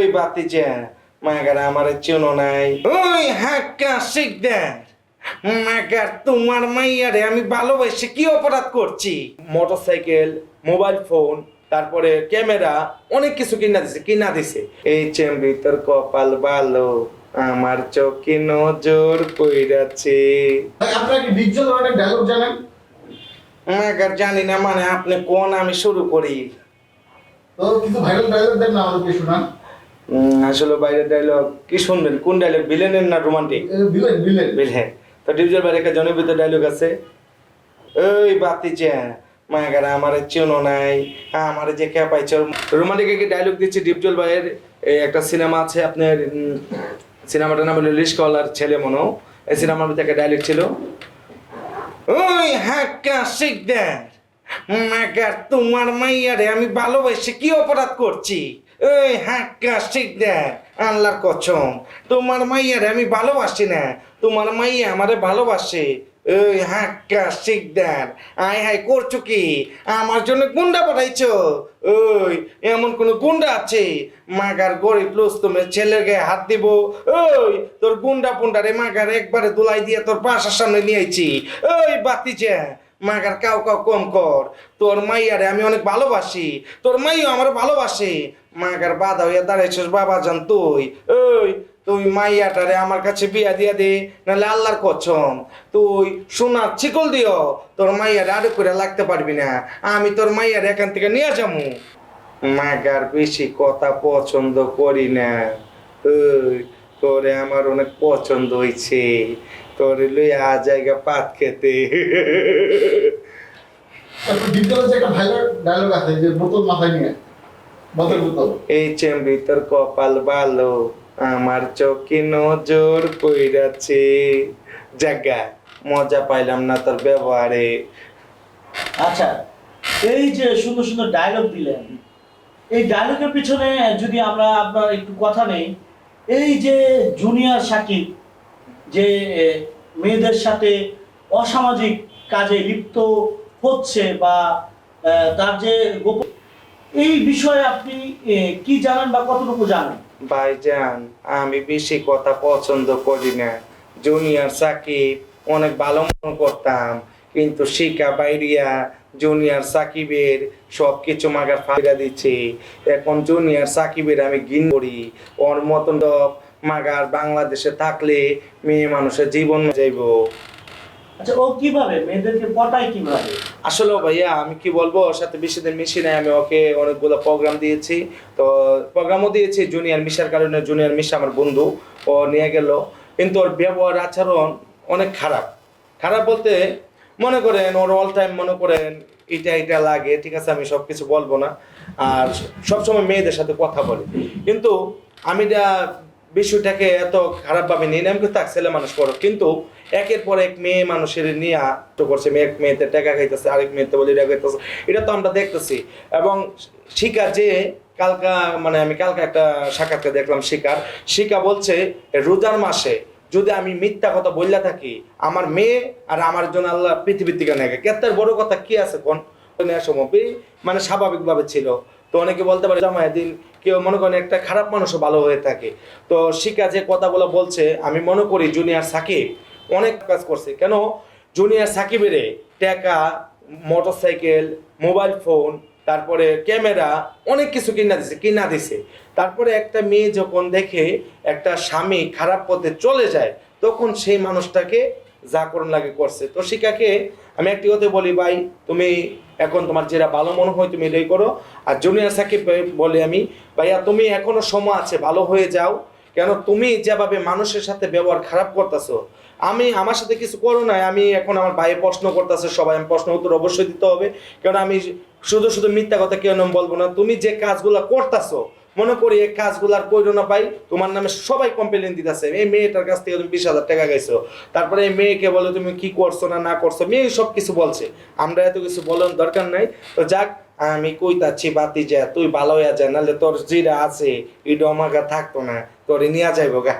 ওই বাতি যে? মাগার আমার চেনো নাই। ওই হাক্কা শিকদার মাগার তোমার মাইয়ারে আমি ভালোবাসে কি অপরাধ করছি? মোটরসাইকেল মোবাইল ফোন তারপরে ক্যামেরা অনেক কিছু কিনা দিছে কিনা দিছে। এই চেম্বি তোর কপাল ভালো আমার চোখে নজর কইরাছে ভাই আপনারা কি ডিজিটাল অনেক ডায়লগ জানেন? মাগার জানি না মানে আপনি কোন আমি শুরু করি। তো কিছু ভাইরাল ডায়লগ দেন না আমাদেরকে শোনান আসলে বাইরের ডায়লগ কি শুনবেন? কোন ডায়লগ ভিলেনের না রোমান্টিক বিলেন বিলেন তো ডিভিজন বাইরে একটা জনপ্রিয় ডায়লগ আছে। ওই বাতি যে মাগার আমার চেনো নাই আমার যে কে পাইছ রোমান্টিক একটা ডায়লগ দিচ্ছে ডিপজল ভাইয়ের একটা সিনেমা আছে আপনার সিনেমাটার নাম হলো লিস্কলার ছেলে মনো। এই সিনেমার মধ্যে একটা ডায়লগ ছিল। ওই হাক্কা শিকদার মাগার তোমার মাইয়ারে আমি ভালোবাসে কি অপরাধ করছি? ওই হাক্কা শিকদার আল্লাহর কসম। তোমার মাইয়ারে আমি ভালোবাসি না। তোমার মাইয়া আমারে ভালোবাসে। ওই হাক্কা শিকদার আয় হাই করছ কি? আমার জন্য গুন্ডা পাঠাইছো? ওই, এমন কোন গুন্ডা আছে? মাগার গরিব লুস তুমি ছেলের গায়ে হাত দিব? ওই, তোর গুন্ডা পুন্ডারে মাগার একবারে দোলাই দিয়ে তোর বাসার সামনে নিয়ে আইছি। ওই, বাতি যে। মাগার কাউ কাউ কম কর। তোর মাইয়ারে আমি অনেক ভালোবাসি। তোর মাইও আমার ভালোবাসে। মাগার বাধা হইয়া দাঁড়াইছিস, বাবা জান তুই। ওই, তুই মাইয়াটারে আমার কাছে বিয়া দিয়া দে, নাহলে আল্লাহর কসম। তুই সোনার চিকল দিও, তোর মাইয়ারে আরও করে লাগতে পারবি না। আমি তোর মাইয়ারে এখান থেকে নিয়ে যাব মাগার বেশি কথা পছন্দ করি না। ওই, তোরে আমার অনেক পছন্দ হয়েছে তোরে লই আ জায়গা পাত খেতে। একটা ভাইরাল ডায়লগ আছে যে, বোতল মাথায় নিয়ে। এই চেম্বি তোর কপাল ভালো আমার চোখে নজর কইরাছে জাগা মজা পাইলাম না তোর ব্যবহারে। আচ্ছা এই যে সুন্দর সুন্দর ডায়লগ দিলেন এই ডায়লগের পিছনে যদি আমরা আপনার একটু কথা নেই এই যে জুনিয়র সাকিব যে মেয়েদের সাথে অসামাজিক কাজে লিপ্ত হচ্ছে বা তার যে গোপন এই বিষয়ে আপনি কি জানেন বা কতটুকু জানেন? ভাইজান আমি বেশি কথা পছন্দ করি না। জুনিয়র সাকিব, অনেক ভালো মনে করতাম। কিন্তু শিকা বাইরিয়া, জুনিয়র সাকিবের সব কিছু মাগার ফায়দা দিচ্ছে। এখন জুনিয়র সাকিবের আমি গিন করি। ওর মতন মাগার বাংলাদেশে থাকলে মেয়ে মানুষের জীবন যাইব। আচ্ছা ও কীভাবে? মেয়েদেরকে পটায় কীভাবে? আসলে ভাইয়া, আমি কি বলব, ওর সাথে বেশি দিন মিশি নাই, আমি ওকে অনেকগুলো প্রোগ্রাম দিয়েছি। তো প্রোগ্রামও দিয়েছি জুনিয়র মিশার কারণে জুনিয়র মিশা আমার বন্ধু, ও নিয়ে গেল। কিন্তু ওর ব্যবহার, আচরণ অনেক খারাপ। খারাপ বলতে, মনে করেন ওর অল টাইম মনে করেন, এটা এটা লাগে, ঠিক আছে, আমি সব কিছু বলব না। আর সবসময় মেয়েদের সাথে কথা বলে। কিন্তু আমি এটা বিষয়টাকে এত খারাপভাবে নিই না আমি কিন্তু ছেলে মানুষ করো কিন্তু একের পর এক মেয়ে মানুষের নিয়ে করছে এক মেয়েতে টাকা খাইতেছে, আরেক মেয়েতে বলে এটা খাইতেছে। এটা তো আমরা দেখতেছি। এবং শিকার যে কালকা মানে আমি কালকা একটা সাক্ষাৎকার দেখলাম শিকার। শিকা বলছে রোজার মাসে যদি আমি মিথ্যা কথা বললে থাকি, আমার মেয়ে আর আমার জন্য আল্লাহ পৃথিবীর থেকে নেগে কেতার বড় কথা কি আছে কোন? নেওয়ার সময় মানে স্বাভাবিকভাবে ছিল। তো অনেকে বলতে পারে জামাই দিন কেউ মনে করেন একটা খারাপ মানুষও ভালো হয়ে থাকে। তো শিকা যে কথাগুলো বলছে, আমি মনে করি জুনিয়র সাকিব অনেক কাজ করছে। কেন? জুনিয়র সাকিবের টাকা, মোটরসাইকেল, মোবাইল ফোন, তারপরে ক্যামেরা অনেক কিছু কিনা দিছে কিনা দিছে। তারপরে একটা মেয়ে যখন দেখে একটা স্বামী খারাপ পথে চলে যায়, তখন সেই মানুষটাকে যা করুন লাগে করছে। তো শিকাকে আমি একটি কথা বলি, ভাই, তুমি এখন তোমার যেটা ভালো মনে হয় তুমি এটাই করো। আর জুনিয়র সাকিব বলে আমি, ভাইয়া, তুমি এখনও সময় আছে, ভালো হয়ে যাও। কেন তুমি যেভাবে মানুষের সাথে ব্যবহার খারাপ করতেছো, আমি আমার সাথে কিছু করো নাই। আমি এখন আমার ভাই প্রশ্ন করতেছে, সবাই আমি প্রশ্ন উত্তর অবশ্যই দিতে হবে। কারণ আমি শুধু শুধু মিথ্যা কথা কেন বলব না। তুমি যে কাজগুলো করতেছো মনে করি এই কাজগুলার কইরো না পাই তোমার নামে সবাই কমপ্লেন দিতেছে। এই মেয়েটার কাছ থেকে তুমি বিশ হাজার টাকা গেছো তারপরে এই মেয়েকে বলো, তুমি কি করছ না না করছ? মেয়ে সব কিছু বলছে। আমরা এত কিছু বলার দরকার নাই। তো যাক, আমি কই কইতাছি, বাতি যা, তুই ভালো হয়ে যা, নাহলে তোর জিরা আছে এটা আমাকে থাকতো না, তোর নিয়ে যাইবো গা।